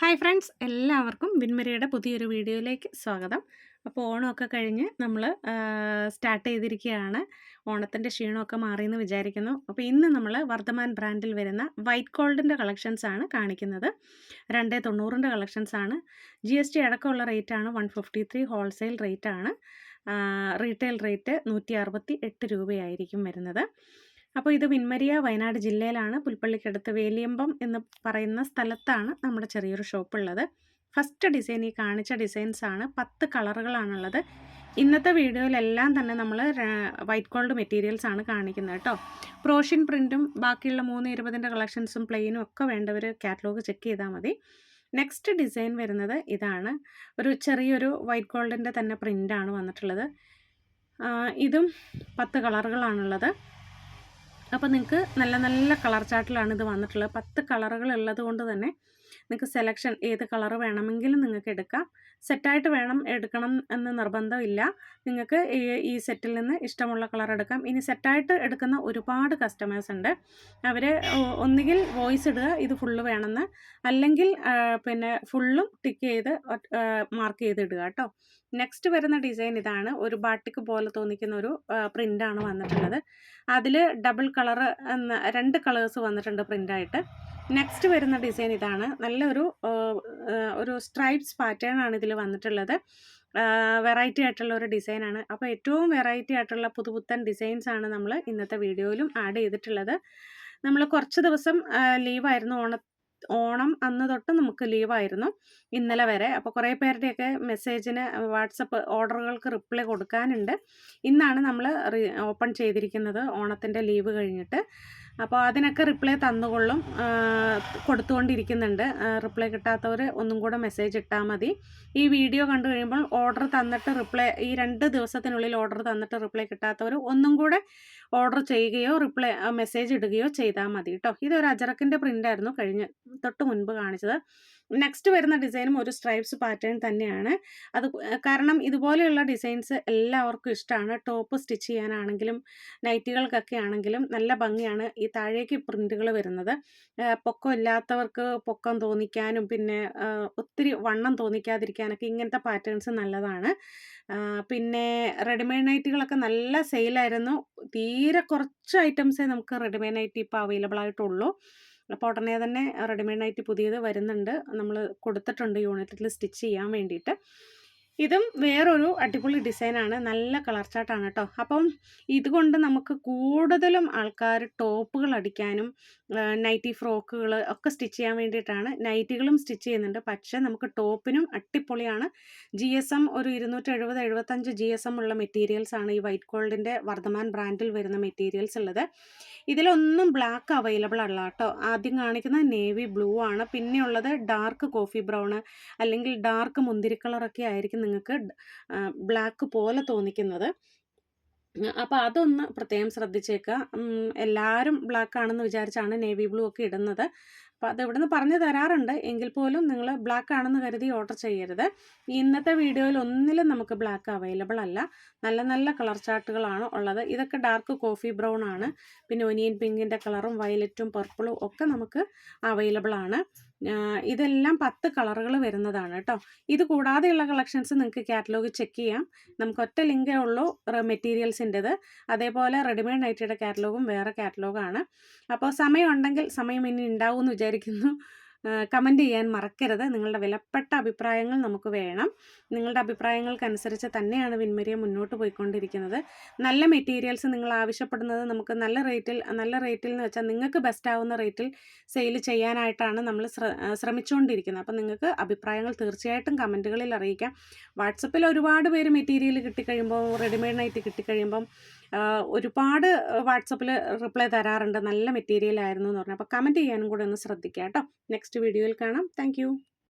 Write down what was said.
Hi friends എല്ലാവർക്കും വിൻമരയുടെ പുതിയൊരു വീഡിയോയിലേക്ക് സ്വാഗതം. അപ്പോൾ ഓണമൊക്കെ കഴിഞ്ഞ് നമ്മൾ സ്റ്റാർട്ട് ചെയ്തിരിക്കുകയാണ്. ഓണത്തിന്റെ ക്ഷീണമൊക്കെ മാറിയെന്ന് വിചാരിക്കുന്നു. അപ്പോൾ ഇന്ന് നമ്മൾ വർദ്ധമാൻ ബ്രാൻഡിൽ വരുന്ന വൈറ്റ് ഗോൾഡിന്റെ കളക്ഷൻസ് ആണ് കാണിക്കുന്നത്. രണ്ട് തൊണ്ണൂറിന്റെ ആണ്. ജി എസ് ടി അടക്കമുള്ള റേറ്റാണ് വൺ ഫിഫ്റ്റി ത്രീ ഹോൾസെയിൽ റേറ്റാണ് റീറ്റെയിൽ റേറ്റ് നൂറ്റി അറുപത്തി എട്ട് രൂപയായിരിക്കും വരുന്നത്. അപ്പോൾ ഇത് വിൻമരിയ വയനാട് ജില്ലയിലാണ്. പുൽപ്പള്ളിക്കടുത്ത് വേലിയമ്പം എന്ന് പറയുന്ന സ്ഥലത്താണ് നമ്മുടെ ചെറിയൊരു ഷോപ്പ് ഉള്ളത് ഫസ്റ്റ് ഡിസൈൻ ഈ കാണിച്ച ഡിസൈൻസ് ആണ്. പത്ത് കളറുകളാണുള്ളത്. ഇന്നത്തെ വീഡിയോയിലെല്ലാം തന്നെ നമ്മൾ വൈറ്റ് ഗോൾഡ് മെറ്റീരിയൽസ് ആണ് കാണിക്കുന്നത് കേട്ടോ. പ്രോഷ്യൻ പ്രിന്റും ബാക്കിയുള്ള മൂന്ന് ഇരുപതിന്റെ കളക്ഷൻസും പ്ലെയിനും ഒക്കെ വേണ്ടവർ കാറ്റലോഗ് ചെക്ക് ചെയ്താൽ മതി. നെക്സ്റ്റ് ഡിസൈൻ വരുന്നത് ഇതാണ്. ഒരു ചെറിയൊരു വൈറ്റ് ഗോൾഡിന്റെ തന്നെ പ്രിന്റാണ് വന്നിട്ടുള്ളത്. ഇതും പത്ത് കളറുകളാണുള്ളത്. അപ്പോൾ നിങ്ങൾക്ക് നല്ല നല്ല കളർ ചാർട്ടിലാണ് ഇത് വന്നിട്ടുള്ളത്. പത്ത് കളറുകൾ ഉള്ളത് കൊണ്ട് തന്നെ നിങ്ങൾക്ക് സെലക്ഷൻ ഏത് കളർ വേണമെങ്കിലും നിങ്ങൾക്ക് എടുക്കാം. സെറ്റായിട്ട് വേണം എടുക്കണം എന്ന് നിർബന്ധമില്ല നിങ്ങൾക്ക് ഈ സെറ്റിൽ നിന്ന് ഇഷ്ടമുള്ള കളർ എടുക്കാം. ഇനി സെറ്റായിട്ട് എടുക്കുന്ന ഒരുപാട് കസ്റ്റമേഴ്സ് ഉണ്ട്. അവർ ഒന്നുകിൽ വോയിസ് ഇടുക ഇത് ഫുള്ള് വേണമെന്ന് അല്ലെങ്കിൽ പിന്നെ ഫുള്ളും ടിക്ക് ചെയ്ത് മാർക്ക് ചെയ്ത് ഇടുക കേട്ടോ. നെക്സ്റ്റ് വരുന്ന ഡിസൈൻ ഇതാണ്. ഒരു ബാട്ടിക്ക് പോലെ തോന്നിക്കുന്ന ഒരു പ്രിന്റാണ് വന്നിട്ടുള്ളത്. അതിൽ ഡബിൾ കളർ എന്ന രണ്ട് കളേഴ്സ് വന്നിട്ടുണ്ട് പ്രിന്റായിട്ട് നെക്സ്റ്റ് വരുന്ന ഡിസൈൻ ഇതാണ്. നല്ലൊരു ഒരു സ്ട്രൈപ്സ് പാറ്റേൺ ആണ് ഇതിൽ വന്നിട്ടുള്ളത്. വെറൈറ്റി ആയിട്ടുള്ള ഒരു ഡിസൈനാണ് അപ്പോൾ ഏറ്റവും വെറൈറ്റി ആയിട്ടുള്ള പുതുപുത്തൻ ഡിസൈൻസ് ആണ് നമ്മൾ ഇന്നത്തെ വീഡിയോയിലും ആഡ് ചെയ്തിട്ടുള്ളത്. നമ്മൾ കുറച്ച് ദിവസം ലീവായിരുന്നു ഓണ ഓണം അന്ന് തൊട്ട് നമുക്ക് ലീവായിരുന്നു ഇന്നലെ വരെ. അപ്പോൾ കുറേ പേരുടെയൊക്കെ മെസ്സേജിന് വാട്സപ്പ് ഓർഡറുകൾക്ക് റിപ്ലൈ കൊടുക്കാനുണ്ട്. ഇന്നാണ് നമ്മൾ ഓപ്പൺ ചെയ്തിരിക്കുന്നത് ഓണത്തിന്റെ ലീവ് കഴിഞ്ഞിട്ട്. അപ്പോൾ അതിനൊക്കെ റിപ്ലൈ തന്നുകൊള്ളും. കൊടുത്തുകൊണ്ടിരിക്കുന്നുണ്ട്. റിപ്ലൈ കിട്ടാത്തവർ ഒന്നും കൂടെ മെസ്സേജ് ഇട്ടാൽ മതി. ഈ വീഡിയോ കണ്ടു കഴിയുമ്പോൾ ഓർഡർ തന്നിട്ട് റിപ്ലൈ ഈ രണ്ട് ദിവസത്തിനുള്ളിൽ ഓർഡർ തന്നിട്ട് റിപ്ലൈ കിട്ടാത്തവർ ഒന്നും കൂടെ ഓർഡർ ചെയ്യുകയോ റിപ്ലൈ മെസ്സേജ് ഇടുകയോ ചെയ്താൽ മതി കേട്ടോ ഇതൊരു അജറക്കിന്റെ പ്രിന്റായിരുന്നു കഴിഞ്ഞ് തൊട്ട് മുൻപ് കാണിച്ചത്. നെക്സ്റ്റ് വരുന്ന ഡിസൈനും ഒരു സ്ട്രൈപ്സ് പാറ്റേൺ തന്നെയാണ്. അത് കാരണം ഇതുപോലെയുള്ള ഡിസൈൻസ് എല്ലാവർക്കും ഇഷ്ടമാണ് ടോപ്പ് സ്റ്റിച്ച് ചെയ്യാനാണെങ്കിലും നൈറ്റികൾക്കൊക്കെ ആണെങ്കിലും നല്ല ഭംഗിയാണ് ഈ താഴേക്ക് പ്രിന്റുകൾ വരുന്നത്. പൊക്കം ഇല്ലാത്തവർക്ക് പൊക്കം തോന്നിക്കാനും പിന്നെ ഒത്തിരി വണ്ണം തോന്നിക്കാതിരിക്കാനൊക്കെ ഇങ്ങനത്തെ പാറ്റേൺസ് നല്ലതാണ്. പിന്നെ റെഡിമെയ്ഡ് നൈറ്റുകളൊക്കെ നല്ല സെയിലായിരുന്നു തീരെ കുറച്ച് ഐറ്റംസേ നമുക്ക് റെഡിമെയ്ഡ് നൈറ്റി ഇപ്പോൾ അവൈലബിൾ ആയിട്ടുള്ളൂ. അപ്പോൾ ഉടനെ തന്നെ റെഡിമെയ്ഡ് നൈറ്റി പുതിയത് വരുന്നുണ്ട്. നമ്മൾ കൊടുത്തിട്ടുണ്ട് യൂണിറ്റിൽ സ്റ്റിച്ച് ചെയ്യാൻ വേണ്ടിയിട്ട്. ഇതും വേറൊരു അടിപൊളി ഡിസൈനാണ്. നല്ല കളർ ചാർട്ടാണ് കേട്ടോ അപ്പം ഇതുകൊണ്ട് നമുക്ക് കൂടുതലും ആൾക്കാർ ടോപ്പുകൾ അടിക്കാനും നൈറ്റി ഫ്രോക്കുകൾ ഒക്കെ സ്റ്റിച്ച് ചെയ്യാൻ വേണ്ടിയിട്ടാണ് നൈറ്റികളും സ്റ്റിച്ച് ചെയ്യുന്നുണ്ട്. പക്ഷേ നമുക്ക് ടോപ്പിനും അടിപൊളിയാണ്. ജി എസ് എം ഒരു ഇരുന്നൂറ്റി എഴുപത് എഴുപത്തഞ്ച് ജി എസ് എം ഉള്ള മെറ്റീരിയൽസാണ് ഈ വൈറ്റ് ഗോൾഡിന്റെ വർദ്ധമാൻ ബ്രാൻഡിൽ വരുന്ന മെറ്റീരിയൽസ് ഉള്ളത്. ഇതിലൊന്നും ബ്ലാക്ക് അവൈലബിൾ അല്ല കേട്ടോ ആദ്യം കാണിക്കുന്നത് നേവി ബ്ലൂ ആണ്. പിന്നെയുള്ളത് ഡാർക്ക് കോഫി ബ്രൗൺ അല്ലെങ്കിൽ ഡാർക്ക് മുന്തിരി കളറൊക്കെ ആയിരിക്കും നിങ്ങൾക്ക് ബ്ലാക്ക് പോലെ തോന്നിക്കുന്നത്. അപ്പോൾ അതൊന്ന് പ്രത്യേകം ശ്രദ്ധിച്ചേക്കുക എല്ലാവരും ബ്ലാക്ക് ആണെന്ന് വിചാരിച്ചാണ് നേവി ബ്ലൂ ഒക്കെ ഇടുന്നത്. അപ്പോൾ അത് ഇവിടുന്ന് പറഞ്ഞു തരാറുണ്ട്. എങ്കിൽ പോലും നിങ്ങൾ ബ്ലാക്ക് ആണെന്ന് കരുതി ഓർഡർ ചെയ്യരുത്. ഇന്നത്തെ വീഡിയോയിൽ ഒന്നിലും നമുക്ക് ബ്ലാക്ക് അവൈലബിൾ അല്ല. നല്ല നല്ല കളർ ചാർട്ടുകളാണ് ഉള്ളത്. ഇതൊക്കെ ഡാർക്ക് കോഫി ബ്രൗൺ ആണ്. പിന്നെ ഒനിയൻ പിങ്കിന്റെ കളറും വയലറ്റും പർപ്പിളും ഒക്കെ നമുക്ക് അവൈലബിൾ ആണ്. ഇതെല്ലാം പത്ത് കളറുകൾ വരുന്നതാണ് കേട്ടോ. ഇത് കൂടാതെയുള്ള കളക്ഷൻസ് നിങ്ങൾക്ക് കാറ്റലോഗ് ചെക്ക് ചെയ്യാം. നമുക്ക് ഒറ്റ ലിങ്കേ ഉള്ളൂ മെറ്റീരിയൽസിന്റെത്. അതേപോലെ റെഡിമെയ്ഡ് നൈറ്റിയുടെ കാറ്റലോഗും വേറെ കാറ്റലോഗാണ് അപ്പോൾ സമയമുണ്ടെങ്കിൽ സമയം ഇനി ഉണ്ടാവും എന്ന് വിചാരിക്കുന്നു. കമന്റ് ചെയ്യാൻ മറക്കരുത്. നിങ്ങളുടെ വിലപ്പെട്ട അഭിപ്രായങ്ങൾ നമുക്ക് വേണം. നിങ്ങളുടെ അഭിപ്രായങ്ങൾക്കനുസരിച്ച് തന്നെയാണ് വിൻമരിയ മുന്നോട്ട് പോയിക്കൊണ്ടിരിക്കുന്നത്. നല്ല മെറ്റീരിയൽസ് നിങ്ങൾ ആവശ്യപ്പെടുന്നത് നമുക്ക് നല്ല റേറ്റിൽ നല്ല റേറ്റിൽ എന്ന് വെച്ചാൽ നിങ്ങൾക്ക് ബെസ്റ്റ് ആവുന്ന റേറ്റിൽ സെയിൽ ചെയ്യാനായിട്ടാണ് നമ്മൾ ശ്രമിച്ചുകൊണ്ടിരിക്കുന്നത്. അപ്പം നിങ്ങൾക്ക് അഭിപ്രായങ്ങൾ തീർച്ചയായിട്ടും കമന്റുകളിൽ അറിയിക്കാം. വാട്സപ്പിൽ ഒരുപാട് പേര് മെറ്റീരിയൽ കിട്ടിക്കഴിയുമ്പോൾ റെഡിമെയ്ഡ് ആയിട്ട് കിട്ടിക്കഴിയുമ്പം ഒരുപാട് വാട്സപ്പിൽ റിപ്ലൈ തരാറുണ്ട്. നല്ല മെറ്റീരിയൽ ആയിരുന്നു എന്ന് പറഞ്ഞു. അപ്പോൾ കമന്റ് ചെയ്യാനും കൂടെ ഒന്ന് ശ്രദ്ധിക്കാം കേട്ടോ. നെക്സ്റ്റ് വീഡിയോയിൽ കാണാം. താങ്ക്